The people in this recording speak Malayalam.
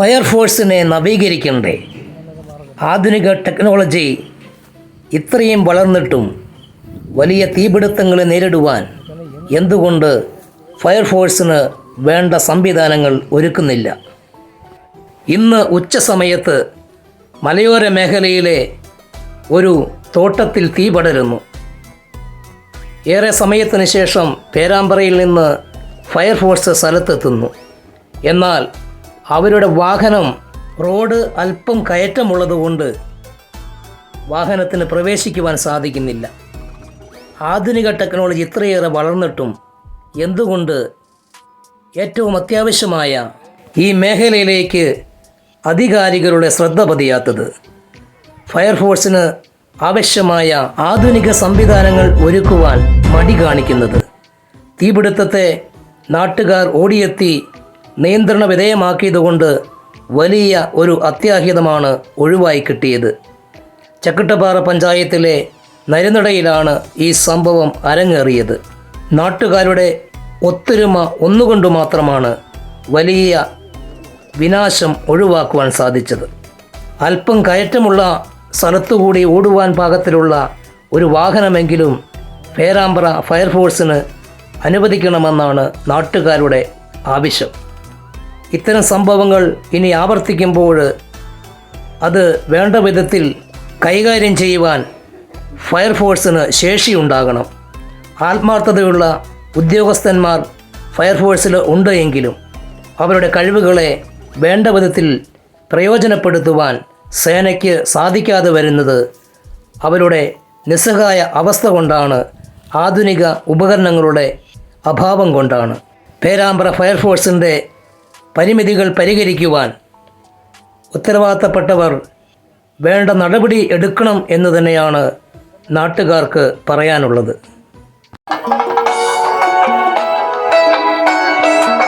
ഫയർഫോഴ്സിനെ നവീകരിക്കണ്ടേ? ആധുനിക ടെക്നോളജി ഇത്രയും വളർന്നിട്ടും വലിയ തീപിടുത്തങ്ങളെ നേരിടുവാൻ എന്തുകൊണ്ട് ഫയർഫോഴ്സിന് വേണ്ട സംവിധാനങ്ങൾ ഒരുക്കുന്നില്ല? ഇന്ന് ഉച്ച സമയത്ത് മലയോര മേഖലയിലെ ഒരു തോട്ടത്തിൽ തീ പടരുന്നു. ഏറെ സമയത്തിന് ശേഷം പേരാമ്പ്രയിൽ നിന്ന് ഫയർഫോഴ്സ് സ്ഥലത്തെത്തുന്നു. എന്നാൽ അവരുടെ വാഹനം റോഡ് അല്പം കയറ്റമുള്ളതുകൊണ്ട് വാഹനത്തിന് പ്രവേശിക്കുവാൻ സാധിക്കുന്നില്ല. ആധുനിക ടെക്നോളജി ഇത്രയേറെ വളർന്നിട്ടും എന്തുകൊണ്ട് ഏറ്റവും അത്യാവശ്യമായ ഈ മേഖലയിലേക്ക് അധികാരികളുടെ ശ്രദ്ധ പതിയാത്തത്? ഫയർഫോഴ്സിന് ആവശ്യമായ ആധുനിക സംവിധാനങ്ങൾ ഒരുക്കുവാൻ മടി കാണിക്കുന്നത്. തീപിടുത്തത്തെ നാട്ടുകാർ ഓടിയെത്തി നിയന്ത്രണ വിധേയമാക്കിയതുകൊണ്ട് വലിയ ഒരു അത്യാഹിതമാണ് ഒഴിവായി കിട്ടിയത്. ചക്കിട്ടപ്പാറ പഞ്ചായത്തിലെ നരുനടയിലാണ് ഈ സംഭവം അരങ്ങേറിയത്. നാട്ടുകാരുടെ ഒത്തൊരുമ ഒന്നുകൊണ്ട് മാത്രമാണ് വലിയ വിനാശം ഒഴിവാക്കുവാൻ സാധിച്ചത്. അല്പം കയറ്റമുള്ള സ്ഥലത്തുകൂടി ഓടുവാൻ പാകത്തിലുള്ള ഒരു വാഹനമെങ്കിലും പേരാമ്പ്ര ഫയർഫോഴ്സിന് അനുവദിക്കണമെന്നാണ് നാട്ടുകാരുടെ ആവശ്യം. ഇത്തരം സംഭവങ്ങൾ ഇനി ആവർത്തിക്കുമ്പോൾ അത് വേണ്ട വിധത്തിൽ കൈകാര്യം ചെയ്യുവാൻ ഫയർഫോഴ്സിന് ശേഷി ഉണ്ടാകണം ആത്മാർത്ഥതയുള്ള ഉദ്യോഗസ്ഥന്മാർ ഫയർഫോഴ്സിൽ ഉണ്ട് എങ്കിലും അവരുടെ കഴിവുകളെ വേണ്ട വിധത്തിൽ പ്രയോജനപ്പെടുത്തുവാൻ സേനയ്ക്ക് സാധിക്കാതെ വരുന്നത് അവരുടെ നിസ്സഹായ അവസ്ഥ കൊണ്ടാണ് ആധുനിക ഉപകരണങ്ങളുടെ അഭാവം കൊണ്ടാണ്. പേരാമ്പ്ര ഫയർഫോഴ്സിന്റെ പരിമിതികൾ പരിഹരിക്കുവാൻ ഉത്തരവാദിത്തപ്പെട്ടവർ വേണ്ട നടപടി എടുക്കണം എന്ന് തന്നെയാണ് നാട്ടുകാർക്ക് പറയാനുള്ളത്.